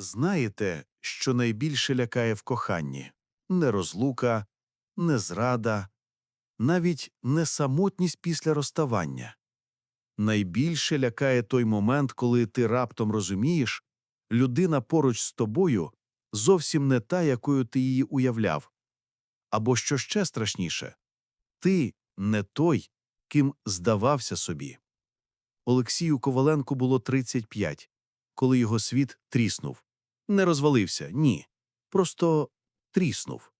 Знаєте, що найбільше лякає в коханні? Не розлука, не зрада, навіть не самотність після розставання. Найбільше лякає той момент, коли ти раптом розумієш, людина поруч з тобою зовсім не та, якою ти її уявляв. Або що ще страшніше, ти не той, ким здавався собі. Олексію Коваленку було 35, коли його світ тріснув. Не розвалився, ні. Просто тріснув.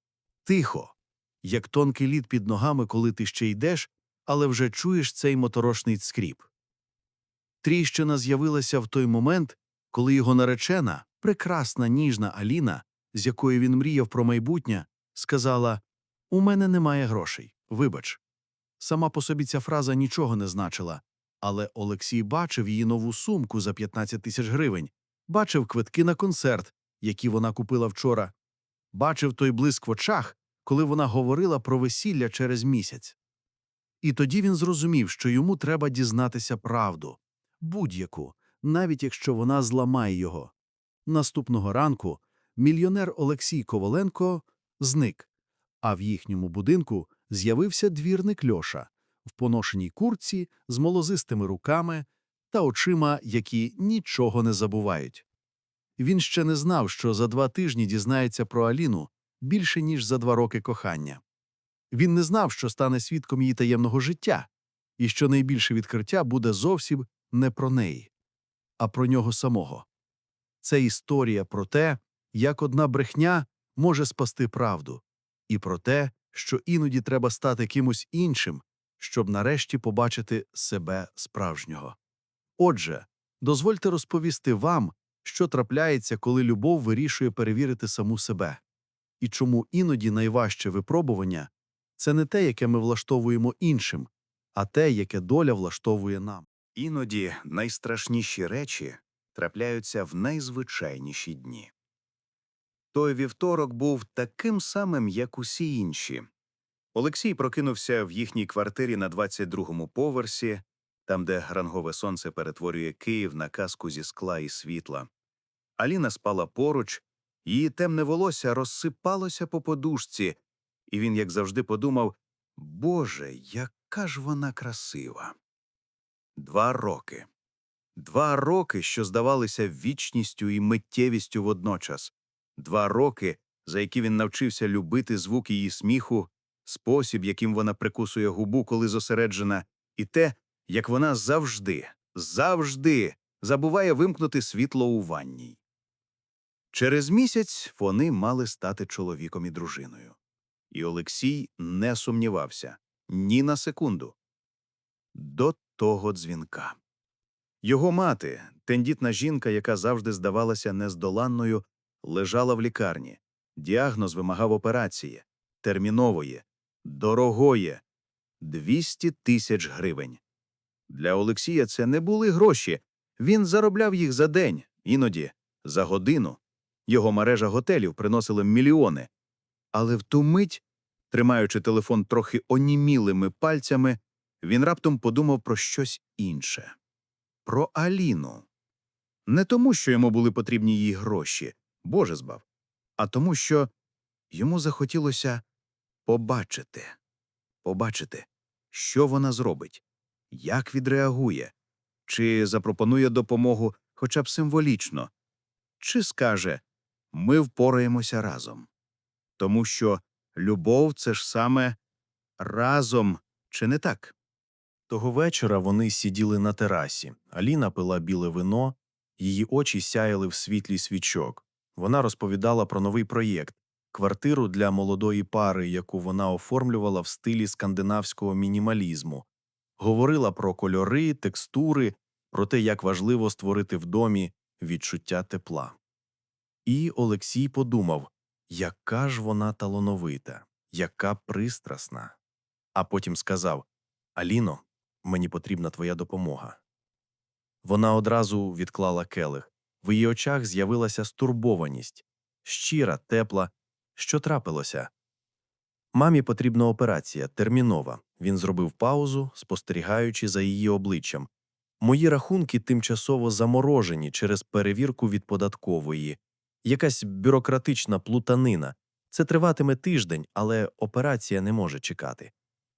Тихо, як тонкий лід під ногами, коли ти ще йдеш, але вже чуєш цей моторошний скріп. Тріщина з'явилася в той момент, коли його наречена, прекрасна ніжна Аліна, з якою він мріяв про майбутнє, сказала У мене немає грошей, вибач. Сама по собі ця фраза нічого не значила, але Олексій бачив її нову сумку за 15 тисяч гривень, бачив квитки на концерт, які вона купила вчора, бачив той блиск в очах, коли вона говорила про весілля через місяць. І тоді він зрозумів, що йому треба дізнатися правду, будь-яку, навіть якщо вона зламає його. Наступного ранку мільйонер Олексій Коваленко зник, а в їхньому будинку з'явився двірник Льоша в поношеній курці з молозистими руками та очима, які нічого не забувають. Він ще не знав, що за два тижні дізнається про Аліну більше, ніж за два роки кохання. Він не знав, що стане свідком її таємного життя, і що найбільше відкриття буде зовсім не про неї, а про нього самого. Це історія про те, як одна брехня може спасти правду, і про те, що іноді треба стати кимось іншим, щоб нарешті побачити себе справжнього. Отже, дозвольте розповісти вам, що трапляється, коли любов вирішує перевірити саму себе, і чому іноді найважче випробування це не те, яке ми влаштовуємо іншим, а те, яке доля влаштовує нам. Іноді найстрашніші речі трапляються в найзвичайніші дні. Той вівторок був таким самим, як усі інші. Олексій прокинувся в їхній квартирі на 22-му поверсі, там, де рангове сонце перетворює Київ на казку зі скла і світла. Аліна спала поруч, її темне волосся розсипалося по подушці, і він, як завжди, подумав Боже, яка ж вона красива. Два роки. Два роки, що здавалися вічністю і миттєвістю водночас. Два роки, за які він навчився любити звук її сміху, спосіб, яким вона прикусує губу, коли зосереджена, і те, як вона завжди, завжди забуває вимкнути світло у ванній. Через місяць вони мали стати чоловіком і дружиною. І Олексій не сумнівався ні на секунду. До того дзвінка. Його мати, тендітна жінка, яка завжди здавалася нездоланною, лежала в лікарні. Діагноз вимагав операції термінової, дорогої 200 тисяч гривень. Для Олексія це не були гроші. Він заробляв їх за день, іноді за годину. Його мережа готелів приносила мільйони. Але в ту мить, тримаючи телефон трохи онімілими пальцями, він раптом подумав про щось інше про Аліну. Не тому, що йому були потрібні її гроші, Боже збав, а тому, що йому захотілося побачити, побачити, що вона зробить, як відреагує, чи запропонує допомогу хоча б символічно, чи скаже ми впораємося разом. Тому що любов це ж саме разом, чи не так? Того вечора вони сиділи на терасі. Аліна пила біле вино, її очі сяяли в світлі свічок. Вона розповідала про новий проєкт квартиру для молодої пари, яку вона оформлювала в стилі скандинавського мінімалізму. Говорила про кольори, текстури, про те, як важливо створити в домі відчуття тепла. І Олексій подумав, яка ж вона талановита, яка пристрасна. А потім сказав Аліно, мені потрібна твоя допомога. Вона одразу відклала келих. В її очах з'явилася стурбованість щира, тепла. Що трапилося? Мамі потрібна операція, термінова. Він зробив паузу, спостерігаючи за її обличчям. Мої рахунки тимчасово заморожені через перевірку від податкової. Якась бюрократична плутанина. Це триватиме тиждень, але операція не може чекати.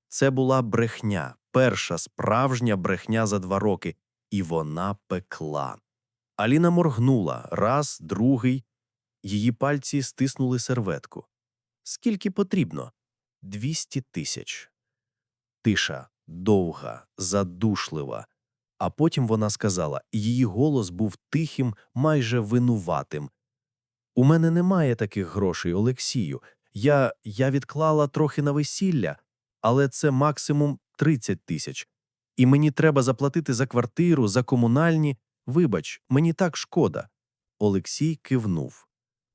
Це була брехня, перша справжня брехня за два роки, і вона пекла. Аліна моргнула раз, другий. Її пальці стиснули серветку. Скільки потрібно? Двісті тисяч. Тиша, довга, задушлива. А потім вона сказала, її голос був тихим, майже винуватим. У мене немає таких грошей, Олексію. Я, я відклала трохи на весілля, але це максимум 30 тисяч. І мені треба заплатити за квартиру, за комунальні. Вибач, мені так шкода. Олексій кивнув,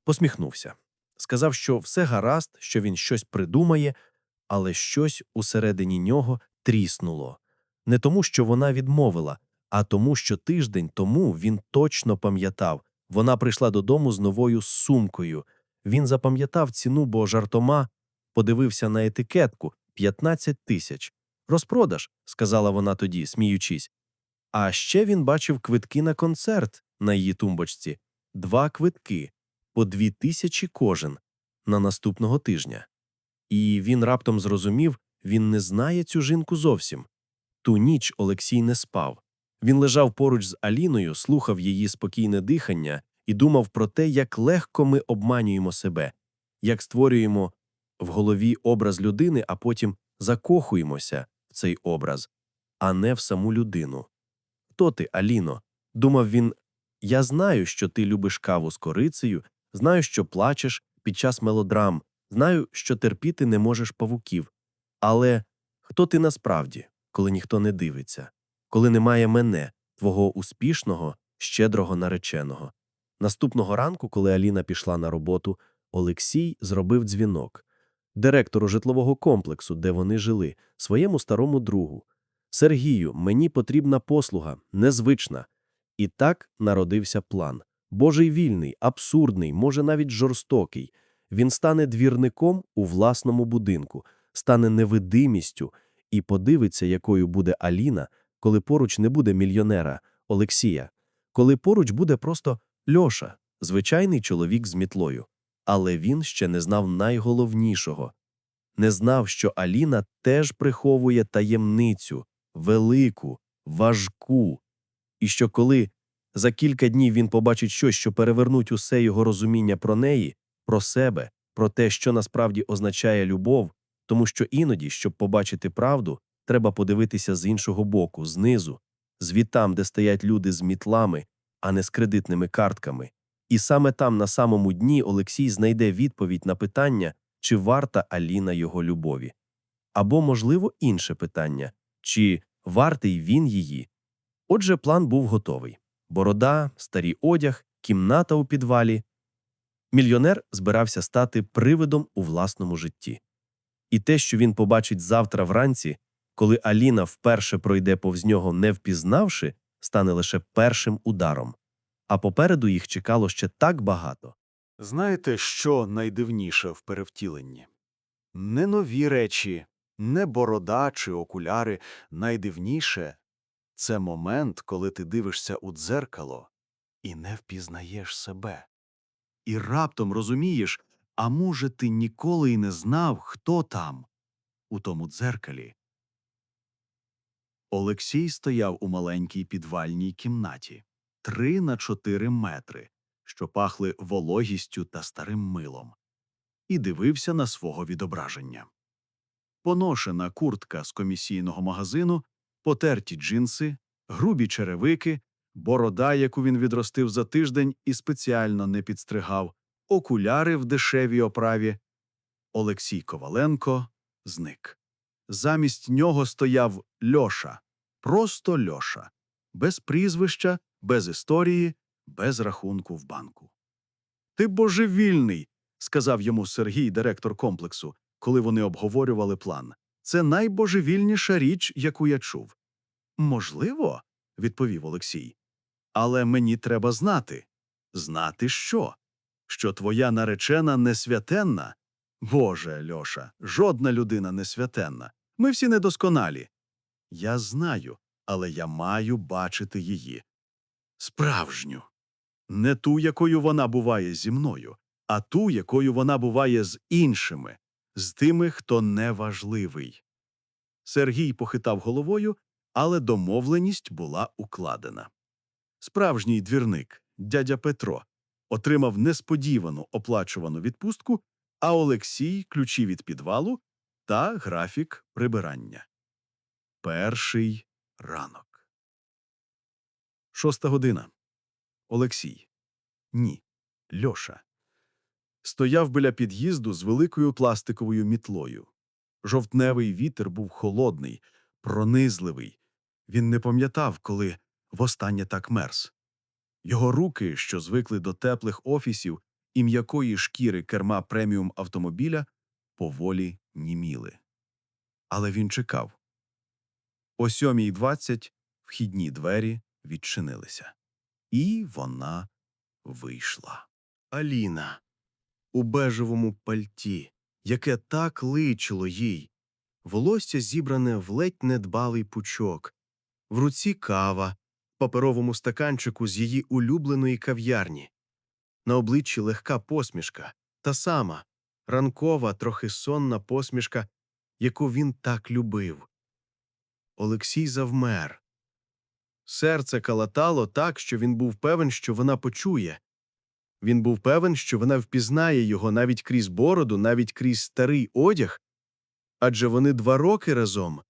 посміхнувся. Сказав, що все гаразд, що він щось придумає, але щось усередині нього тріснуло. Не тому, що вона відмовила, а тому, що тиждень тому він точно пам'ятав. Вона прийшла додому з новою сумкою. Він запам'ятав ціну, бо жартома подивився на етикетку 15 тисяч. Розпродаж, сказала вона тоді, сміючись. А ще він бачив квитки на концерт на її тумбочці. Два квитки по дві тисячі кожен на наступного тижня. І він раптом зрозумів, він не знає цю жінку зовсім. Ту ніч Олексій не спав. Він лежав поруч з Аліною, слухав її спокійне дихання і думав про те, як легко ми обманюємо себе, як створюємо в голові образ людини, а потім закохуємося в цей образ, а не в саму людину. Хто ти, Аліно? думав він. Я знаю, що ти любиш каву з корицею, знаю, що плачеш під час мелодрам, знаю, що терпіти не можеш павуків. Але хто ти насправді, коли ніхто не дивиться, коли немає мене, твого успішного, щедрого нареченого? Наступного ранку, коли Аліна пішла на роботу, Олексій зробив дзвінок директору житлового комплексу, де вони жили, своєму старому другу. Сергію, мені потрібна послуга, незвична. І так народився план. Божий вільний, абсурдний, може навіть жорстокий. Він стане двірником у власному будинку, стане невидимістю і подивиться, якою буде Аліна, коли поруч не буде мільйонера Олексія, коли поруч буде просто Льоша, звичайний чоловік з мітлою. Але він ще не знав найголовнішого не знав, що Аліна теж приховує таємницю, велику, важку, і що коли за кілька днів він побачить щось, що перевернуть усе його розуміння про неї, про себе, про те, що насправді означає любов, тому що іноді, щоб побачити правду, треба подивитися з іншого боку, знизу, звідтам, де стоять люди з мітлами, а не з кредитними картками. І саме там, на самому дні, Олексій знайде відповідь на питання, чи варта Аліна його любові. Або, можливо, інше питання чи вартий він її. Отже, план був готовий борода, старий одяг, кімната у підвалі. Мільйонер збирався стати привидом у власному житті. І те, що він побачить завтра вранці, коли Аліна вперше пройде повз нього, не впізнавши, стане лише першим ударом. А попереду їх чекало ще так багато. Знаєте, що найдивніше в перевтіленні? Не нові речі, не борода чи окуляри. Найдивніше – це момент, коли ти дивишся у дзеркало і не впізнаєш себе. І раптом розумієш, а може, ти ніколи й не знав, хто там, у тому дзеркалі. Олексій стояв у маленькій підвальній кімнаті, три на чотири метри що пахли вологістю та старим милом, і дивився на свого відображення. Поношена куртка з комісійного магазину, потерті джинси, грубі черевики, борода, яку він відростив за тиждень і спеціально не підстригав, окуляри в дешевій оправі. Олексій Коваленко зник. Замість нього стояв Льоша, просто Льоша, без прізвища, без історії, без рахунку в банку. Ти божевільний, сказав йому Сергій, директор комплексу, коли вони обговорювали план. Це найбожевільніша річ, яку я чув. Можливо, відповів Олексій. Але мені треба знати. Знати що? Що твоя наречена не святенна? Боже, Льоша, жодна людина не святенна. Ми всі недосконалі. Я знаю, але я маю бачити її. Справжню. Не ту, якою вона буває зі мною, а ту, якою вона буває з іншими, з тими, хто неважливий. Сергій похитав головою, але домовленість була укладена. Справжній двірник, дядя Петро, отримав несподівану оплачувану відпустку, а Олексій – ключі від підвалу та графік прибирання. Перший ранок. Шоста година. Олексій. Ні. Льоша. Стояв біля під'їзду з великою пластиковою мітлою. Жовтневий вітер був холодний, пронизливий. Він не пам'ятав, коли востаннє так мерз. Його руки, що звикли до теплих офісів і м'якої шкіри керма преміум автомобіля, поволі німіли. Але він чекав. О 7.20 вхідні двері відчинилися. І вона вийшла. Аліна у бежевому пальті, яке так личило їй, волосся зібране в ледь недбалий пучок, в руці кава, в паперовому стаканчику з її улюбленої кав'ярні. На обличчі легка посмішка, та сама, ранкова, трохи сонна посмішка, яку він так любив. Олексій завмер. Серце калатало так, що він був певен, що вона почує. Він був певен, що вона впізнає його навіть крізь бороду, навіть крізь старий одяг. Адже вони два роки разом.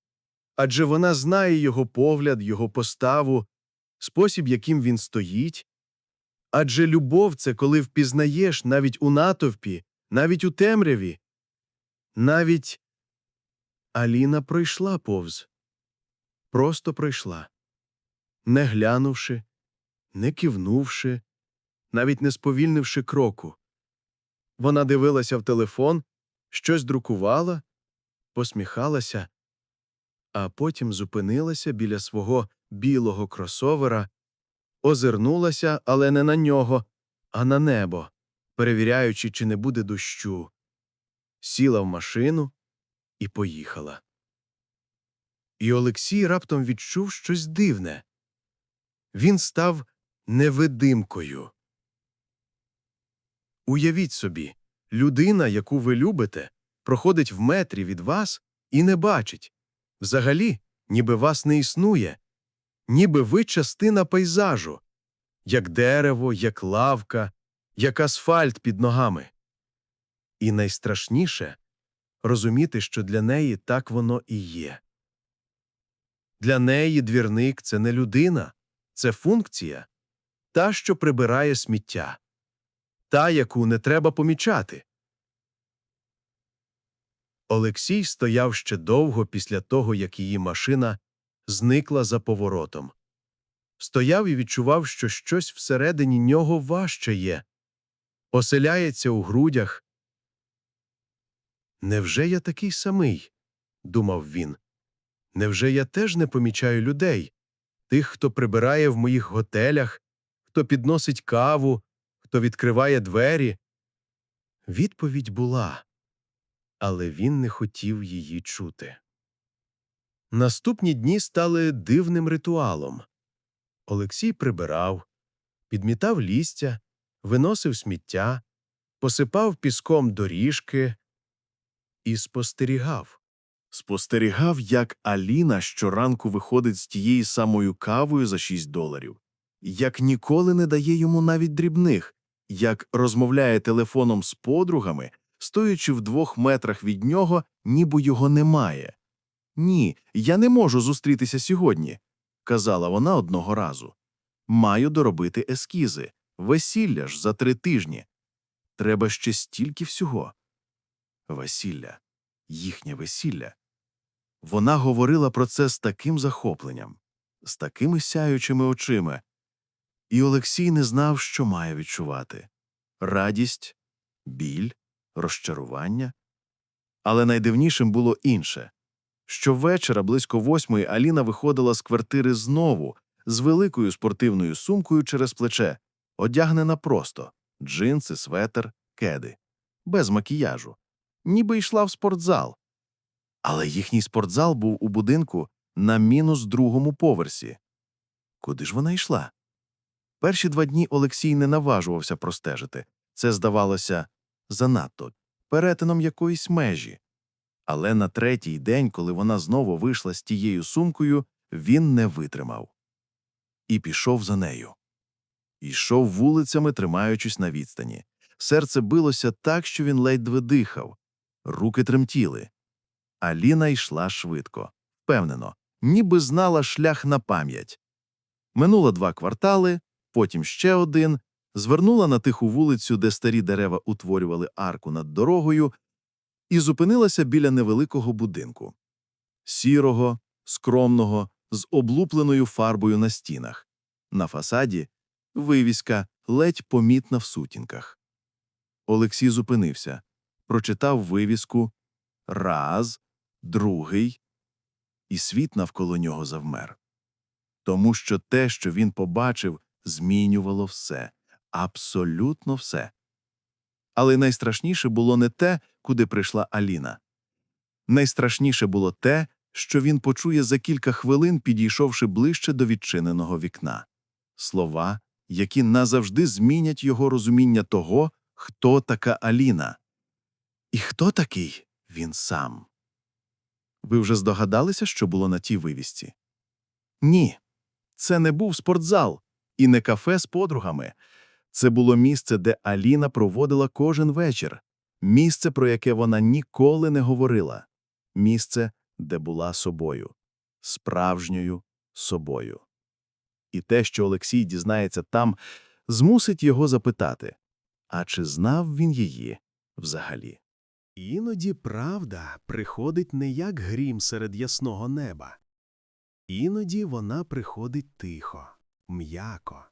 Адже вона знає його погляд, його поставу, спосіб, яким він стоїть. Адже любов це коли впізнаєш навіть у натовпі, навіть у темряві. Навіть Аліна пройшла повз. Просто пройшла. Не глянувши, не кивнувши, навіть не сповільнивши кроку. Вона дивилася в телефон, щось друкувала, посміхалася, а потім зупинилася біля свого білого кросовера, озирнулася, але не на нього, а на небо, перевіряючи, чи не буде дощу. Сіла в машину і поїхала. І Олексій раптом відчув щось дивне. Він став невидимкою. Уявіть собі, людина, яку ви любите, проходить в метрі від вас і не бачить. Взагалі, ніби вас не існує, ніби ви частина пейзажу, як дерево, як лавка, як асфальт під ногами. І найстрашніше розуміти, що для неї так воно і є. Для неї двірник це не людина, це функція, та, що прибирає сміття, та, яку не треба помічати. Олексій стояв ще довго після того, як її машина зникла за поворотом. Стояв і відчував, що щось всередині нього важче є, оселяється у грудях. Невже я такий самий? думав він. Невже я теж не помічаю людей, тих, хто прибирає в моїх готелях, хто підносить каву, хто відкриває двері? Відповідь була, але він не хотів її чути. Наступні дні стали дивним ритуалом. Олексій прибирав, підмітав лістя, виносив сміття, посипав піском доріжки і спостерігав. Спостерігав, як Аліна щоранку виходить з тією самою кавою за 6 доларів, як ніколи не дає йому навіть дрібних, як розмовляє телефоном з подругами, стоячи в двох метрах від нього, ніби його немає. Ні, я не можу зустрітися сьогодні, казала вона одного разу. Маю доробити ескізи, весілля ж за три тижні. Треба ще стільки всього. Весілля, їхнє весілля. Вона говорила про це з таким захопленням, з такими сяючими очима, і Олексій не знав, що має відчувати радість, біль, розчарування. Але найдивнішим було інше. Щовечора близько восьмої Аліна виходила з квартири знову, з великою спортивною сумкою через плече, одягнена просто джинси, светер, кеди, без макіяжу, ніби йшла в спортзал. Але їхній спортзал був у будинку на мінус другому поверсі. Куди ж вона йшла? Перші два дні Олексій не наважувався простежити. Це здавалося занадто перетином якоїсь межі. Але на третій день, коли вона знову вийшла з тією сумкою, він не витримав. І пішов за нею. Йшов вулицями, тримаючись на відстані. Серце билося так, що він ледве дихав. Руки тремтіли. Аліна йшла швидко, впевнено, ніби знала шлях на пам'ять. Минуло два квартали, потім ще один, звернула на тиху вулицю, де старі дерева утворювали арку над дорогою, і зупинилася біля невеликого будинку. Сірого, скромного, з облупленою фарбою на стінах. На фасаді вивіска ледь помітна в сутінках. Олексій зупинився, прочитав вивіску раз, другий, і світ навколо нього завмер. Тому що те, що він побачив, змінювало все, абсолютно все. Але найстрашніше було не те, куди прийшла Аліна. Найстрашніше було те, що він почує за кілька хвилин, підійшовши ближче до відчиненого вікна. Слова, які назавжди змінять його розуміння того, хто така Аліна. І хто такий він сам? Ви вже здогадалися, що було на тій вивісці? Ні, це не був спортзал і не кафе з подругами. Це було місце, де Аліна проводила кожен вечір, місце, про яке вона ніколи не говорила, місце, де була собою, справжньою собою. І те, що Олексій дізнається там, змусить його запитати, а чи знав він її взагалі? Іноді правда приходить не як грім серед ясного неба. Іноді вона приходить тихо, м'яко,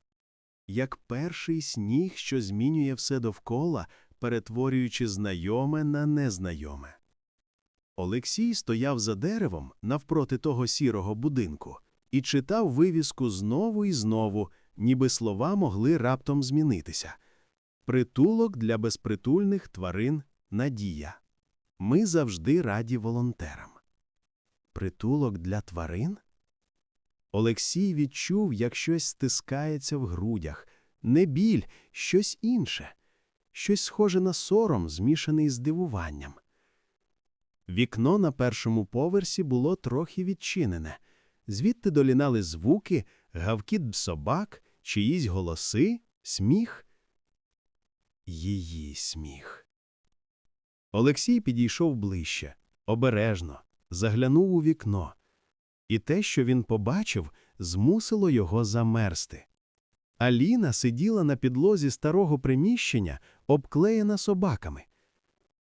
як перший сніг, що змінює все довкола, перетворюючи знайоме на незнайоме. Олексій стояв за деревом навпроти того сірого будинку і читав вивіску знову і знову, ніби слова могли раптом змінитися. Притулок для безпритульних тварин Надія. Ми завжди раді волонтерам. Притулок для тварин? Олексій відчув, як щось стискається в грудях. Не біль, щось інше, щось схоже на сором, змішаний з дивуванням. Вікно на першому поверсі було трохи відчинене. Звідти долінали звуки, гавкіт собак, чиїсь голоси, сміх. Її сміх. Олексій підійшов ближче, обережно, заглянув у вікно. І те, що він побачив, змусило його замерзти. Аліна сиділа на підлозі старого приміщення, обклеєна собаками.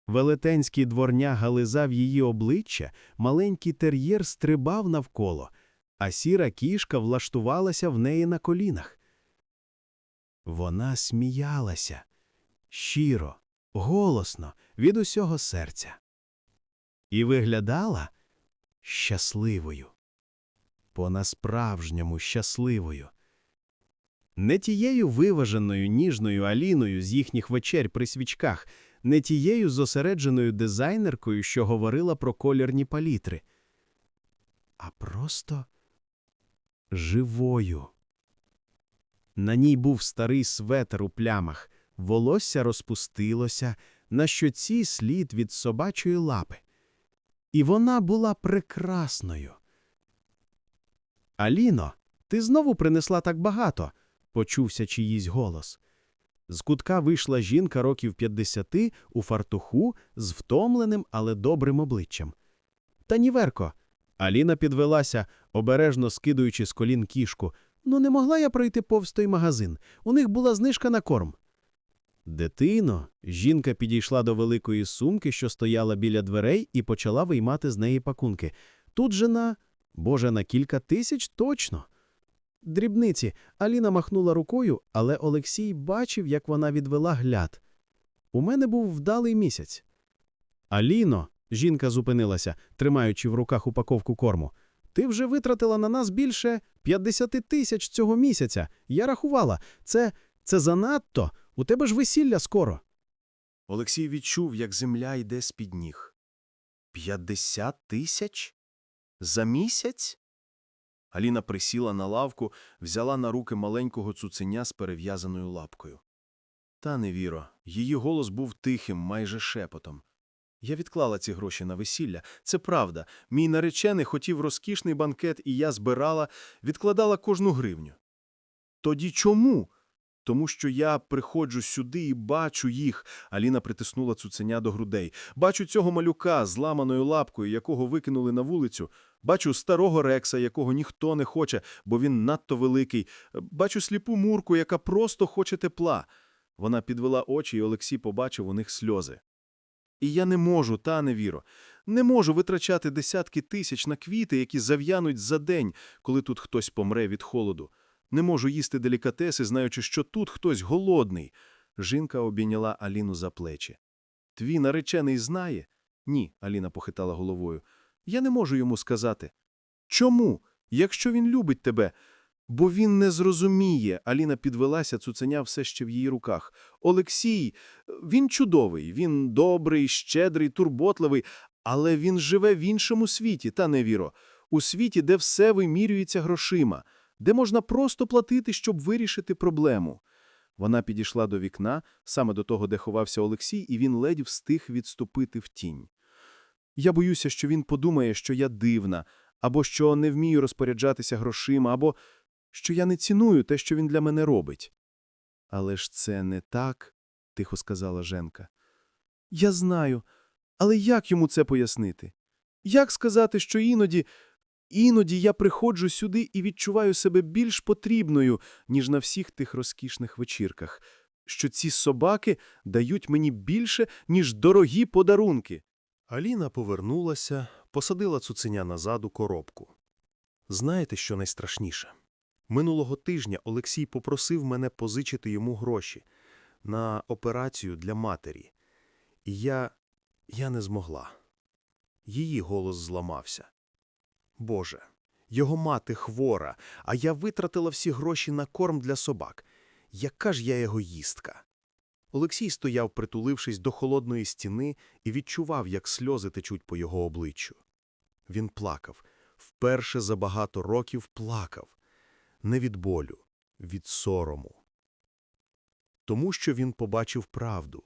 Велетенський дворняга лизав її обличчя, маленький тер'єр стрибав навколо, а сіра кішка влаштувалася в неї на колінах. Вона сміялася щиро, голосно, від усього серця. І виглядала щасливою, по-насправжньому щасливою. Не тією виваженою ніжною Аліною з їхніх вечер при свічках, не тією зосередженою дизайнеркою, що говорила про колірні палітри, а просто живою. На ній був старий светер у плямах, волосся розпустилося, на щоці слід від собачої лапи. І вона була прекрасною. Аліно, ти знову принесла так багато, почувся чиїсь голос. З кутка вийшла жінка років 50 у фартуху з втомленим, але добрим обличчям. Та ніверко. Аліна підвелася, обережно скидуючи з колін кішку. Ну, не могла я пройти повз той магазин. У них була знижка на корм. Дитино, жінка підійшла до великої сумки, що стояла біля дверей, і почала виймати з неї пакунки. Тут же на, боже, на кілька тисяч точно. Дрібниці. Аліна махнула рукою, але Олексій бачив, як вона відвела гляд. У мене був вдалий місяць. Аліно, жінка зупинилася, тримаючи в руках упаковку корму. Ти вже витратила на нас більше 50 тисяч цього місяця. Я рахувала. Це, це занадто. У тебе ж весілля скоро. Олексій відчув, як земля йде з-під ніг. П'ятдесят тисяч? За місяць? Аліна присіла на лавку, взяла на руки маленького цуценя з перев'язаною лапкою. Та не віро, її голос був тихим, майже шепотом. Я відклала ці гроші на весілля. Це правда. Мій наречений хотів розкішний банкет, і я збирала, відкладала кожну гривню. Тоді чому? Тому що я приходжу сюди і бачу їх. Аліна притиснула цуценя до грудей. Бачу цього малюка з ламаною лапкою, якого викинули на вулицю. Бачу старого рекса, якого ніхто не хоче, бо він надто великий. Бачу сліпу мурку, яка просто хоче тепла. Вона підвела очі, і Олексій побачив у них сльози. І я не можу, та не віро, не можу витрачати десятки тисяч на квіти, які зав'януть за день, коли тут хтось помре від холоду. Не можу їсти делікатеси, знаючи, що тут хтось голодний. Жінка обійняла Аліну за плечі. Твій наречений знає? Ні, Аліна похитала головою. Я не можу йому сказати. Чому? Якщо він любить тебе. Бо він не зрозуміє. Аліна підвелася, цуценя все ще в її руках. Олексій, він чудовий, він добрий, щедрий, турботливий, але він живе в іншому світі, та не віро. У світі, де все вимірюється грошима, де можна просто платити, щоб вирішити проблему. Вона підійшла до вікна, саме до того, де ховався Олексій, і він ледь встиг відступити в тінь. Я боюся, що він подумає, що я дивна, або що не вмію розпоряджатися грошима, або що я не ціную те, що він для мене робить. Але ж це не так, тихо сказала Женка. Я знаю, але як йому це пояснити? Як сказати, що іноді, іноді я приходжу сюди і відчуваю себе більш потрібною, ніж на всіх тих розкішних вечірках, що ці собаки дають мені більше, ніж дорогі подарунки. Аліна повернулася, посадила цуценя назад у коробку. Знаєте, що найстрашніше? Минулого тижня Олексій попросив мене позичити йому гроші на операцію для матері. І я... я не змогла. Її голос зламався. Боже, його мати хвора, а я витратила всі гроші на корм для собак. Яка ж я егоїстка? Олексій стояв, притулившись до холодної стіни, і відчував, як сльози течуть по його обличчю. Він плакав, вперше за багато років плакав. Не від болю, від сорому. Тому що він побачив правду,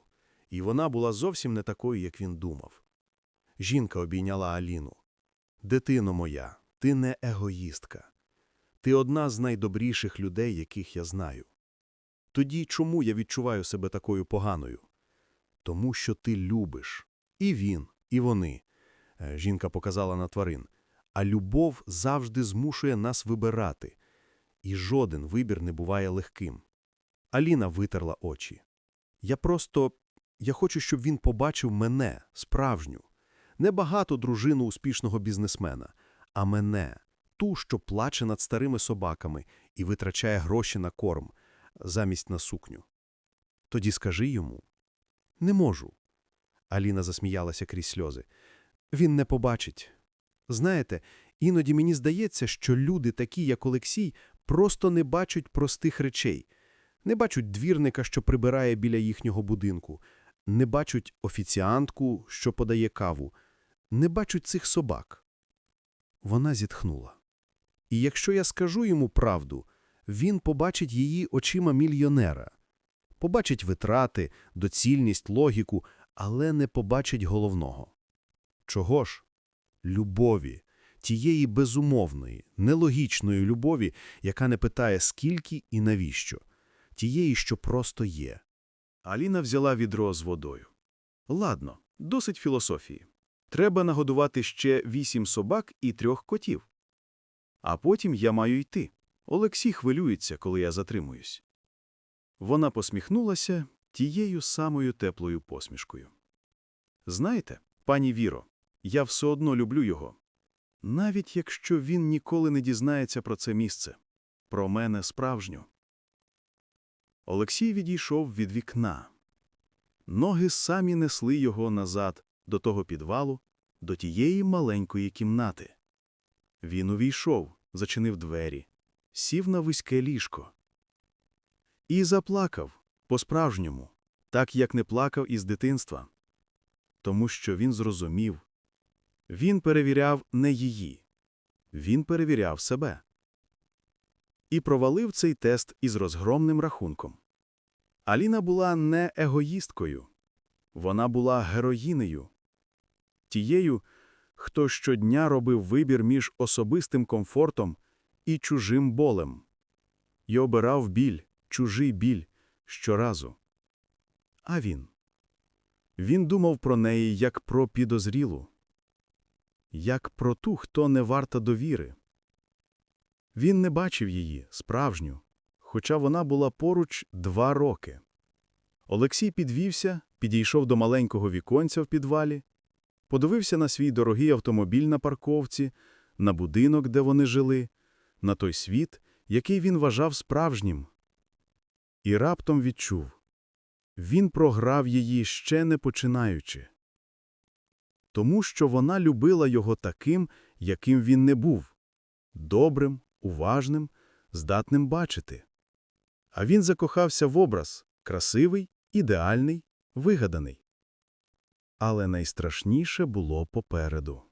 і вона була зовсім не такою, як він думав. Жінка обійняла Аліну. Дитино моя, ти не егоїстка. Ти одна з найдобріших людей, яких я знаю. Тоді чому я відчуваю себе такою поганою? Тому що ти любиш. І він, і вони. Е, Жінка показала на тварин. А любов завжди змушує нас вибирати. І жоден вибір не буває легким. Аліна витерла очі. Я просто. Я хочу, щоб він побачив мене, справжню. Не багато дружину успішного бізнесмена, а мене, ту, що плаче над старими собаками і витрачає гроші на корм, замість на сукню. Тоді скажи йому. Не можу. Аліна засміялася крізь сльози. Він не побачить. Знаєте, іноді мені здається, що люди, такі, як Олексій, просто не бачать простих речей. Не бачать двірника, що прибирає біля їхнього будинку, не бачать офіціантку, що подає каву, не бачать цих собак. Вона зітхнула. І якщо я скажу йому правду, він побачить її очима мільйонера. Побачить витрати, доцільність, логіку, але не побачить головного. Чого ж? Любові, тієї безумовної, нелогічної любові, яка не питає скільки і навіщо, тієї, що просто є. Аліна взяла відро з водою. Ладно, досить філософії. Треба нагодувати ще вісім собак і трьох котів. А потім я маю йти. Олексій хвилюється, коли я затримуюсь. Вона посміхнулася тією самою теплою посмішкою. Знаєте, пані Віро, я все одно люблю його. Навіть якщо він ніколи не дізнається про це місце, про мене справжню. Олексій відійшов від вікна. Ноги самі несли його назад до того підвалу, до тієї маленької кімнати. Він увійшов, зачинив двері, сів на вузьке ліжко. І заплакав по-справжньому, так як не плакав із дитинства. Тому що він зрозумів. Він перевіряв не її. Він перевіряв себе. і провалив цей тест із розгромним рахунком. Аліна була не егоїсткою, вона була героїнею. Тією, хто щодня робив вибір між особистим комфортом і чужим болем. І обирав біль, чужий біль щоразу. А він? Він думав про неї як про підозрілу, як про ту, хто не варта довіри. Він не бачив її, справжню, хоча вона була поруч два роки. Олексій підвівся, підійшов до маленького віконця в підвалі, подивився на свій дорогий автомобіль на парковці, на будинок, де вони жили, на той світ, який він вважав справжнім. І раптом відчув – він програв її ще не починаючи. Тому що вона любила його таким, яким він не був – добрим, уважним, здатним бачити. А він закохався в образ – красивий, ідеальний, вигаданий. Але найстрашніше було попереду.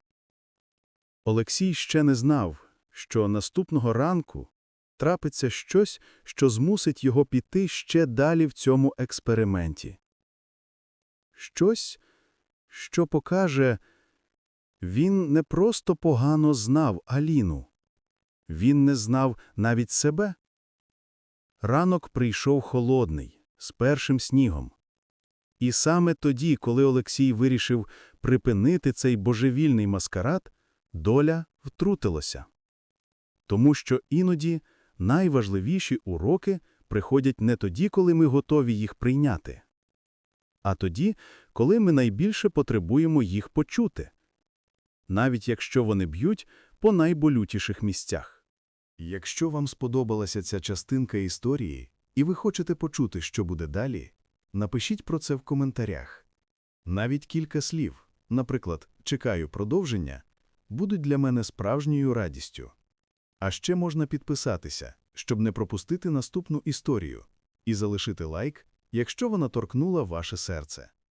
Олексій ще не знав, що наступного ранку трапиться щось, що змусить його піти ще далі в цьому експерименті. Щось, що покаже, він не просто погано знав Аліну. Він не знав навіть себе. Ранок прийшов холодний, з першим снігом. І саме тоді, коли Олексій вирішив припинити цей божевільний маскарад, доля втрутилася. Тому що іноді найважливіші уроки приходять не тоді, коли ми готові їх прийняти, а тоді, коли ми найбільше потребуємо їх почути, навіть якщо вони б'ють по найболютіших місцях. Якщо вам сподобалася ця частинка історії, і ви хочете почути, що буде далі, напишіть про це в коментарях. Навіть кілька слів, наприклад, «чекаю продовження», будуть для мене справжньою радістю. А ще можна підписатися, щоб не пропустити наступну історію, і залишити лайк, якщо вона торкнула ваше серце.